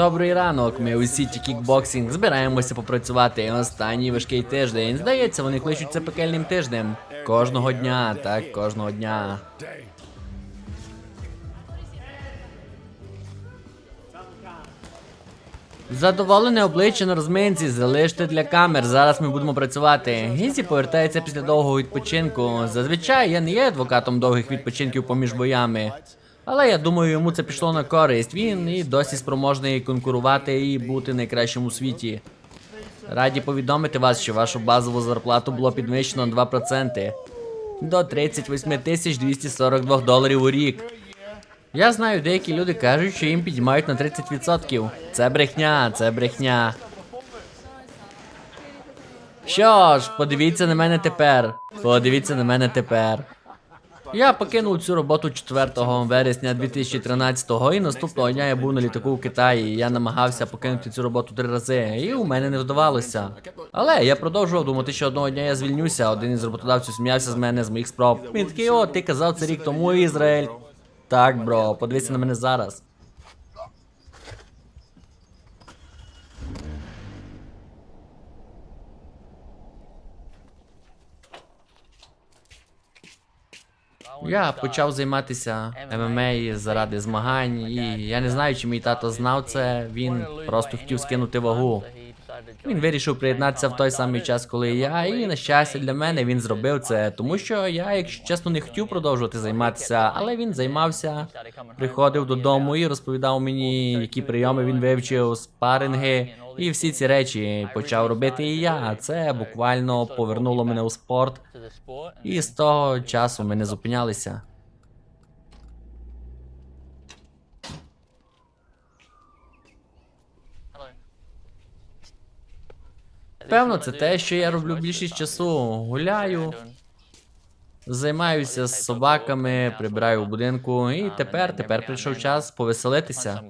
Добрий ранок, ми у сіті кікбоксинг збираємося попрацювати. Останній важкий тиждень. Здається, вони кличуть це пекельним тижнем. Кожного дня, так, кожного дня. Задоволене обличчя на розминці, залиште для камер. Зараз ми будемо працювати. Гізі повертається після довгого відпочинку. Зазвичай я не є адвокатом довгих відпочинків поміж боями. Але я думаю, йому це пішло на користь. Він і досі спроможний конкурувати і бути найкращим у світі. Раді повідомити вас, що вашу базову зарплату було підвищено на 2% до 38 тисяч 242 доларів у рік. Я знаю, деякі люди кажуть, що їм підіймають на 30%. Це брехня, це брехня. Що ж, подивіться на мене тепер. Подивіться на мене тепер. Я покинув цю роботу 4 вересня 2013-го і наступного дня я був на літаку в Китаї. Я намагався покинути цю роботу три рази, і у мене не вдавалося. Але я продовжував думати, що одного дня я звільнюся. Один із роботодавців сміявся з мене з моїх спроб. Він такий, о, ти казав це рік тому, Ізраїль. Так, бро, подивися на мене зараз. Я почав займатися ММА заради змагань, і я не знаю, чи мій тато знав це. Він просто хотів скинути вагу. Він вирішив приєднатися в той самий час, коли і я, і на щастя для мене він зробив це, тому що я, якщо чесно, не хотів продовжувати займатися, але він займався, приходив додому і розповідав мені, які прийоми він вивчив, спаринги і всі ці речі почав робити і я. Це буквально повернуло мене у спорт, і з того часу ми не зупинялися. Певно, це те, що я роблю більшість часу. Гуляю, займаюся з собаками, прибираю в будинку, і тепер, тепер прийшов час повеселитися.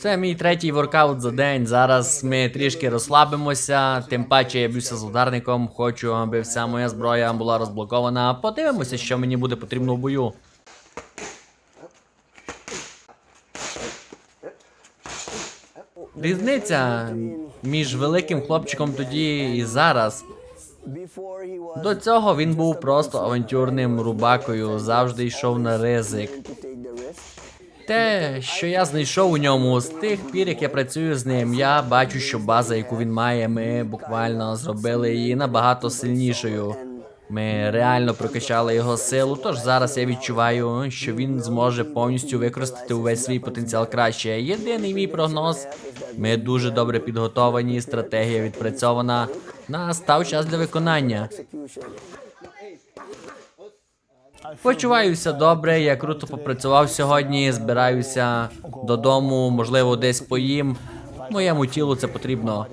Це мій третій воркаут за день. Зараз ми трішки розслабимося. Тим паче я б'юся з ударником. Хочу, аби вся моя зброя була розблокована. Подивимося, що мені буде потрібно в бою. Різниця між великим хлопчиком тоді і зараз. До цього він був просто авантюрним рубакою, завжди йшов на ризик. Те, що я знайшов у ньому з тих пір, як я працюю з ним, я бачу, що база, яку він має, ми буквально зробили її набагато сильнішою. Ми реально прокачали його силу, тож зараз я відчуваю, що він зможе повністю використати увесь свій потенціал краще. Єдиний мій прогноз: ми дуже добре підготовані, стратегія відпрацьована. Настав час для виконання. Почуваюся добре, я круто попрацював сьогодні, збираюся додому, можливо, десь поїм. Моєму тілу це потрібно.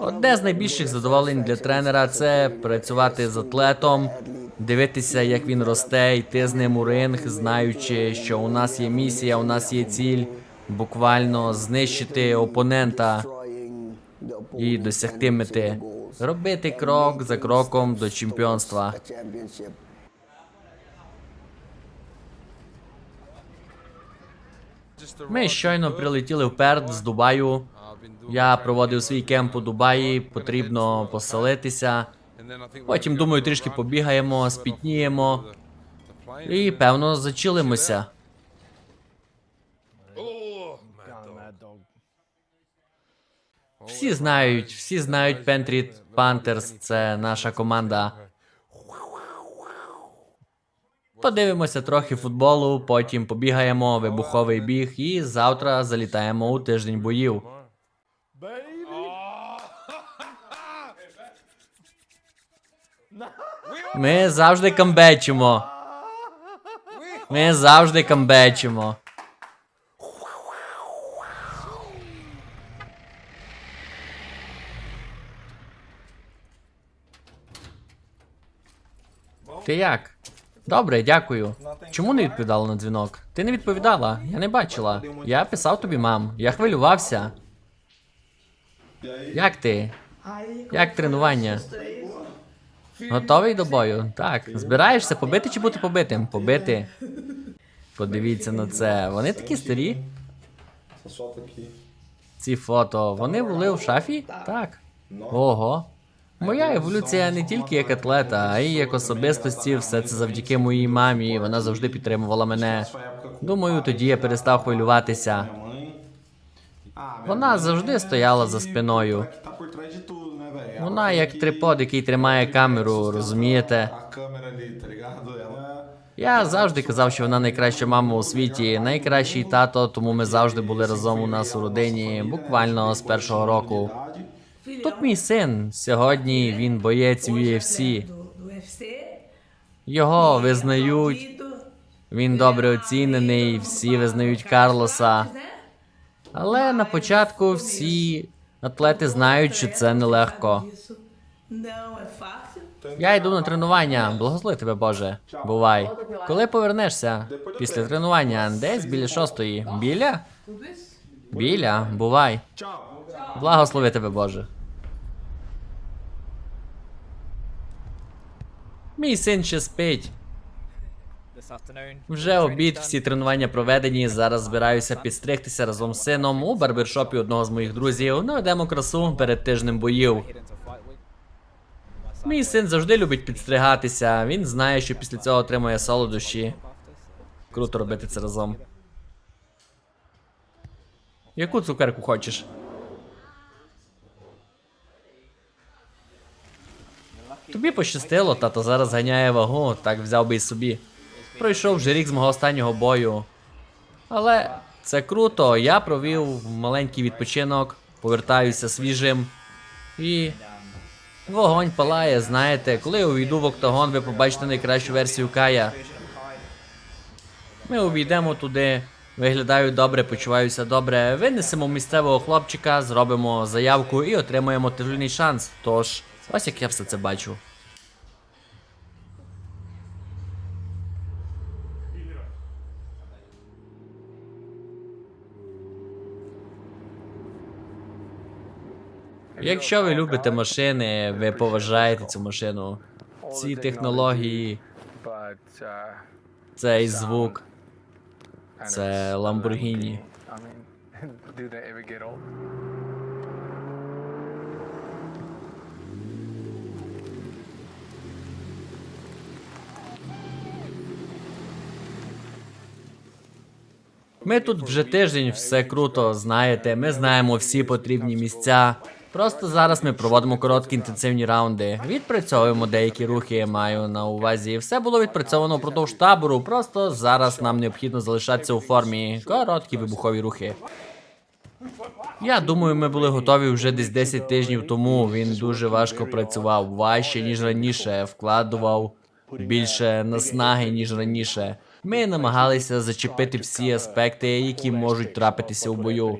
Одне з найбільших задоволень для тренера це працювати з атлетом, дивитися, як він росте, йти з ним у ринг, знаючи, що у нас є місія, у нас є ціль, буквально знищити опонента і досягти мети. Робити крок за кроком до чемпіонства. Ми щойно прилетіли в Перт з Дубаю. Я проводив свій кемп у Дубаї, потрібно поселитися. Потім, думаю, трішки побігаємо, спітніємо і, певно, зачилимося. Всі знають, всі знають Пентріт Пантерс, це наша команда. Подивимося трохи футболу, потім побігаємо, вибуховий біг, і завтра залітаємо у тиждень боїв. Ми завжди камбечимо. Ми завжди камбечимо. Ти як? Добре, дякую. Чому не відповідала на дзвінок? Ти не відповідала, я не бачила. Я писав тобі, мам. Я хвилювався. Як ти? Як тренування? Готовий до бою? Так. Збираєшся побити чи бути побитим? Побити. Подивіться на це. Вони такі старі. Ці фото. Вони були в шафі? Так. Ого. Моя еволюція не тільки як атлета, а й як особистості. Все це завдяки моїй мамі. Вона завжди підтримувала мене. Думаю, тоді я перестав хвилюватися. Вона завжди стояла за спиною. Вона як трипод, який тримає камеру, розумієте? Я завжди казав, що вона найкраща мама у світі, найкращий тато, тому ми завжди були разом у нас у родині, буквально з першого року. Тут мій син. Сьогодні він боєць UFC. Його визнають. Він добре оцінений, всі визнають Карлоса. Але на початку всі атлети знають, що це нелегко. Я йду на тренування. Благослови тебе, Боже. Бувай. Коли повернешся? Після тренування, десь біля шостої. Біля? Біля, бувай. Благослови тебе, Боже. Мій син ще спить. Вже обід, всі тренування проведені. Зараз збираюся підстригтися разом з сином у барбершопі одного з моїх друзів. Наведемо красу перед тижнем боїв. Мій син завжди любить підстригатися. Він знає, що після цього отримує солодощі. Круто робити це разом. Яку цукерку хочеш? Тобі пощастило, тато зараз ганяє вагу, так взяв би і собі. Пройшов вже рік з мого останнього бою. Але це круто, я провів маленький відпочинок, повертаюся свіжим. І Вогонь палає, знаєте, коли я увійду в октагон, ви побачите найкращу версію Кая. Ми увійдемо туди, виглядаю добре, почуваюся добре. Винесемо місцевого хлопчика, зробимо заявку і отримаємо титульний шанс. Тож, ось як я все це бачу. Якщо ви любите машини, ви поважаєте цю машину. Ці технології, цей звук. Це Lamborghini. Ми тут вже тиждень, все круто, знаєте, ми знаємо всі потрібні місця. Просто зараз ми проводимо короткі інтенсивні раунди. Відпрацьовуємо деякі рухи, маю на увазі. Все було відпрацьовано впродовж табору. Просто зараз нам необхідно залишатися у формі. Короткі вибухові рухи. Я думаю, ми були готові вже десь 10 тижнів тому. Він дуже важко працював, важче ніж раніше, вкладував більше наснаги, ніж раніше. Ми намагалися зачепити всі аспекти, які можуть трапитися у бою.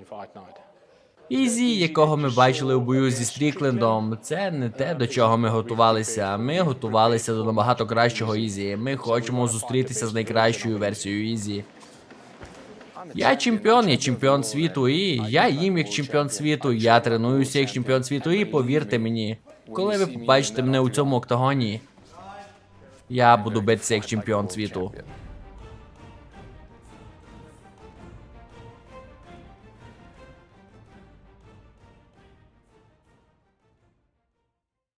Ізі, якого ми бачили у бою зі Стріклендом, це не те, до чого ми готувалися. Ми готувалися до набагато кращого Ізі. Ми хочемо зустрітися з найкращою версією Ізі. Я чемпіон, я чемпіон світу, і я їм як чемпіон світу. Я тренуюся як чемпіон світу, і повірте мені, коли ви побачите мене у цьому октагоні, я буду битися як чемпіон світу.